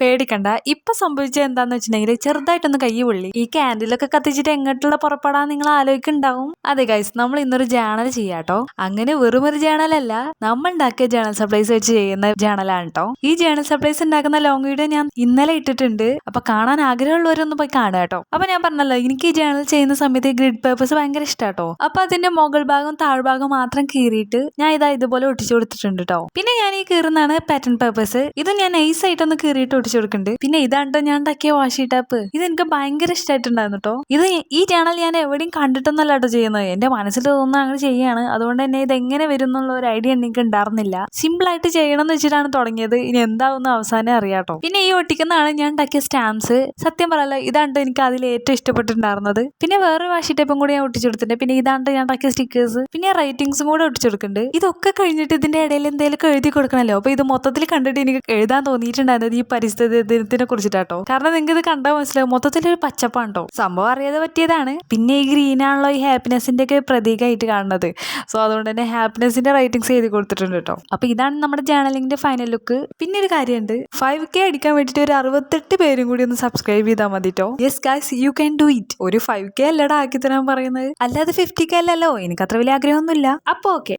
പേടിക്കണ്ട. ഇപ്പൊ സംഭവിച്ചത് എന്താന്ന് വെച്ചിട്ടുണ്ടെങ്കിൽ ചെറുതായിട്ടൊന്ന് കൈ പൊള്ളി. ഈ ക്യാൻഡിലൊക്കെ കത്തിച്ചിട്ട് എങ്ങോട്ടുള്ള പുറപ്പെടാൻ നിങ്ങൾ ആലോചിക്കുണ്ടാവും അതെ ഗൈസ് നമ്മൾ ഇന്നൊരു ജേണൽ ചെയ്യാട്ടോ. അങ്ങനെ വെറും ഒരു ജേണലല്ല നമ്മൾ ഉണ്ടാക്കിയ ജേണൽ സപ്ലൈസ് വെച്ച് ചെയ്യുന്ന ജേണലാണ് കേട്ടോ ഈ ജേണൽ സപ്ലൈസ് ഉണ്ടാക്കുന്ന ലോങ് വീഡിയോ ഞാൻ ഇന്നലെ ഇട്ടിട്ടുണ്ട്. അപ്പൊ കാണാൻ ആഗ്രഹമുള്ളവരൊന്ന് പോയി കാണുക കേട്ടോ അപ്പൊ ഞാൻ പറഞ്ഞല്ലോ എനിക്ക് ഈ ജേണൽ ചെയ്യുന്ന സമയത്ത് ഗ്രിഡ് പേപ്പേഴ്സ് ഭയങ്കര ഇഷ്ടാട്ടോ അപ്പൊ അതിന്റെ മുകൾ ഭാഗം താഴ്ഭാഗം മാത്രം കീറിയിട്ട് ഞാൻ ഇതാ ഇതുപോലെ ഒട്ടിച്ചു കൊടുത്തിട്ടുണ്ട് കേട്ടോ പിന്നെ ഞാൻ ഈ കീറുന്നതാണ് പാറ്റേൺ പേപ്പേഴ്സ് ഇത് ഞാൻ നൈസ് ആയിട്ടൊന്ന് കീറിയിട്ട് ഒട്ടിച്ചു കൊടുക്കുന്നുണ്ട് പിന്നെ ഇതാണ്ടോ ഞാൻ ഉണ്ടാക്കിയ വാഷി ടാപ്പ് ഇത് എനിക്ക് ഭയങ്കര ഇഷ്ടമായിട്ടുണ്ടായിരുന്നു കേട്ടോ ഇത് ഈ ചാനൽ ഞാൻ എവിടെയും കണ്ടിട്ടൊന്നല്ല കേട്ടോ ചെയ്യുന്നത്. എന്റെ മനസ്സിൽ തോന്നുന്ന അങ്ങനെ ചെയ്യാണ്. അതുകൊണ്ട് തന്നെ ഇത് എങ്ങനെ വരും എന്നുള്ള ഒരു ഐഡിയ എനിക്ക് ഉണ്ടായിരുന്നില്ല. സിമ്പിൾ ആയിട്ട് ചെയ്യണം എന്ന് വെച്ചിട്ടാണ് തുടങ്ങിയത്. ഇനി എന്താവുന്ന അവസാനം അറിയാട്ടോ പിന്നെ ഈ ഒട്ടിക്കുന്നതാണ് ഞാൻ ഉണ്ടാക്കിയ സ്റ്റാമ്പ്സ് സത്യം പറയല്ല ഇതാണ്ട് എനിക്ക് അതിൽ ഏറ്റവും ഇഷ്ടപ്പെട്ടിട്ടുണ്ടായിരുന്നത്. പിന്നെ വേറെ വാഷി ടൈപ്പും കൂടി ഞാൻ ഒട്ടിച്ചു കൊടുത്തിട്ടുണ്ട്. പിന്നെ ഇതാണ്ട് ഞാൻ ഉണ്ടാക്കിയ സ്റ്റിക്കേഴ്സ് പിന്നെ റൈറ്റിംഗ്സും കൂടെ ഒട്ടിച്ചു കൊടുക്കുന്നുണ്ട് ഇതൊക്കെ കഴിഞ്ഞിട്ട് ഇതിന്റെ ഇടയിൽ എന്തെങ്കിലും എഴുതി കൊടുക്കണല്ലോ. അപ്പൊ ഇത് മൊത്തത്തിൽ കണ്ടിട്ട് എനിക്ക് എഴുതാൻ തോന്നിയിട്ടുണ്ടായിരുന്നത് ഈ പരിസ്ഥിതി ദിനത്തിനെ കുറിച്ചിട്ടാട്ടോ. കാരണം നിങ്ങൾക്ക് ഇത് കണ്ടാൽ മനസ്സിലാവും. മൊത്തത്തിൽ ഒരു പച്ചപ്പാണ്ടോ. സംഭവം അറിയാതെ പറ്റിയതാണ്. പിന്നെ ഈ ഗ്രീൻ ആണല്ലോ ഈ ഹാപ്പിനെസിന്റെ ഒക്കെ പ്രതീകമായിട്ട് കാണുന്നത്. സോ അതുകൊണ്ട് തന്നെ ഹാപ്പിനെസിന്റെ റൈറ്റിംഗ്സ് എഴുതി കൊടുത്തിട്ടുണ്ട് കേട്ടോ അപ്പൊ ഇതാണ് നമ്മുടെ ജേണലിംഗിന്റെ ഫൈനൽ ലുക്ക് പിന്നെ ഒരു കാര്യമുണ്ട് ഫൈവ് കെ അടിക്കാൻ വേണ്ടിട്ട് ഒരു അറുപത്തെട്ട് പേരും കൂടി ഒന്ന് സബ്സ്ക്രൈബ് ചെയ്താൽ മതി കേട്ടോ yes guys you can do it ഒരു ഫൈവ് കെ അല്ലടാ ആക്കി തരാൻ പറയുന്നത്. അല്ലാതെ ഫിഫ്റ്റി കെ അല്ലല്ലോ. എനിക്ക് അത്ര വലിയ ആഗ്രഹമൊന്നുമില്ല. അപ്പൊ ഓക്കെ